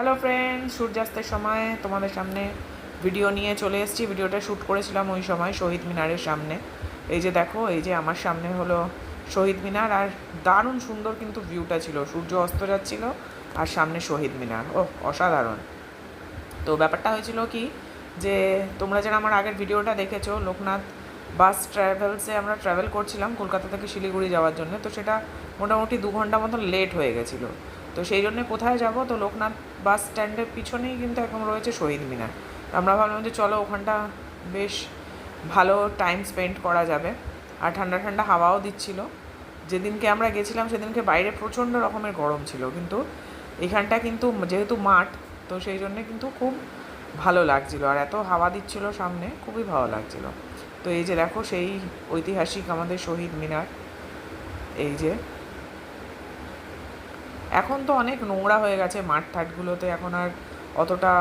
Hello friend সূর্যাস্তের সময় তোমাদের সামনে ভিডিও নিয়ে চলে এসেছি। ভিডিওটা শ্যুট করেছিলাম ওই সময় শহীদ মিনারের সামনে। এই যে দেখো, এই যে আমার সামনে হলো শহীদ মিনার আর দারুণ সুন্দর কিন্তু ভিউটা ছিল। সূর্য অস্ত যাচ্ছিল আর সামনে শহীদ মিনার। ও অসাধারণ। তো ব্যাপারটা হয়েছিল কি যে তোমরা যারা আমার আগের ভিডিওটা দেখেছ, লোকনাথ বাস ট্রাভেলসে আমরা ট্রাভেল করছিলাম কলকাতা থেকে শিলিগুড়ি যাওয়ার জন্য। তো সেটা মোটামুটি দু ঘণ্টা মতন লেট হয়ে গেছিল। তো সেই জন্যে কোথায় যাব? তো লোকনাথ বাস স্ট্যান্ডের পিছনেই কিন্তু এখন রয়েছে শহীদ মিনার। আমরা ভাবলাম যে চলো ওখানটা বেশ ভালো টাইম স্পেন্ড করা যাবে। আর ঠান্ডা ঠান্ডা হাওয়াও দিচ্ছিল। যেদিনকে আমরা গেছিলাম সেদিনকে বাইরে প্রচণ্ড রকমের গরম ছিল। কিন্তু এখানটা কিন্তু যেহেতু মাঠ, তো সেই জন্যে কিন্তু খুব ভালো লাগছিল। আর এত হাওয়া দিচ্ছিল সামনে, খুবই ভালো লাগছিল। তো এই যে দেখো সেই ঐতিহাসিক আমাদের শহীদ মিনার। এই যে এখন তো অনেক নোংরা হয়ে গেছে মাঠ ঠাটগুলোতে, এখন আর অতটা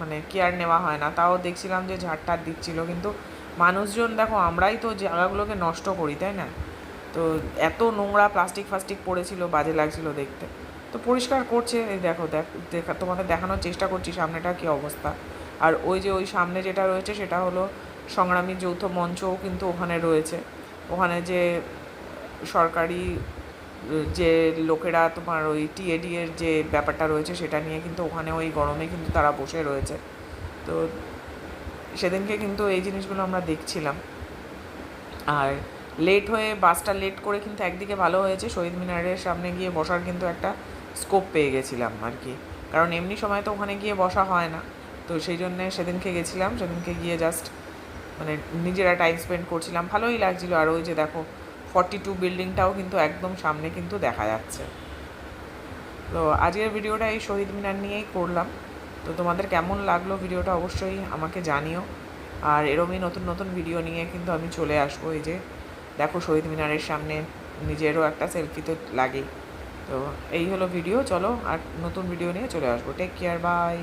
মানে কেয়ার নেওয়া হয় না। তাও দেখছিলাম যে ঝাড় টাট দিচ্ছিল, কিন্তু মানুষজন দেখো আমরাই তো জায়গাগুলোকে নষ্ট করি, তাই না? তো এত নোংরা প্লাস্টিক ফাস্টিক পড়েছিল, বাজে লাগছিল দেখতে। তো পরিষ্কার করছে, এই দেখ, দেখা তোমাদের দেখানোর চেষ্টা করছি সামনেটা কী অবস্থা। আর ওই যে ওই সামনে যেটা রয়েছে সেটা হলো সংগ্রামী যৌথ মঞ্চও কিন্তু ওখানে রয়েছে। ওখানে যে সরকারি যে লোকেরা তোমার ওই টিএডি এর যে ব্যাপারটা রয়েছে সেটা নিয়ে কিন্তু ওখানে ওই গরমে কিন্তু তারা বসে রয়েছে। তো সেদিনকে কিন্তু এই জিনিসগুলো আমরা দেখছিলাম। আর লেট হয়ে বাসটা লেট করে কিন্তু একদিকে ভালো হয়েছে, শহীদ মিনারের সামনে গিয়ে বসার কিন্তু একটা স্কোপ পেয়ে গেছিলাম আর কি। কারণ এমনি সময় তো ওখানে গিয়ে বসা হয় না। তো সেই জন্যে সেদিনকে গেছিলাম, সেদিনকে গিয়ে জাস্ট মানে নিজেরা টাইম স্পেন্ড করছিলাম। ভালোই লাগছিল। আর ওই যে দেখো ফর্টি টু বিল্ডিংটাও কিন্তু একদম সামনে কিন্তু দেখা যাচ্ছে। তো আজকের ভিডিওটা এই শহীদ মিনার নিয়েই করলাম। তো তোমাদের কেমন লাগল ভিডিওটা অবশ্যই আমাকে জানিও। আর এরমই নতুন নতুন ভিডিও নিয়ে কিন্তু আমি চলে আসব এই যে, দেখো শহীদ মিনারের সামনে নিজেরও একটা সেলফি তো লাগেই। তো এই হলো ভিডিও, চলো আর নতুন ভিডিও নিয়ে চলে আসব। Take care bye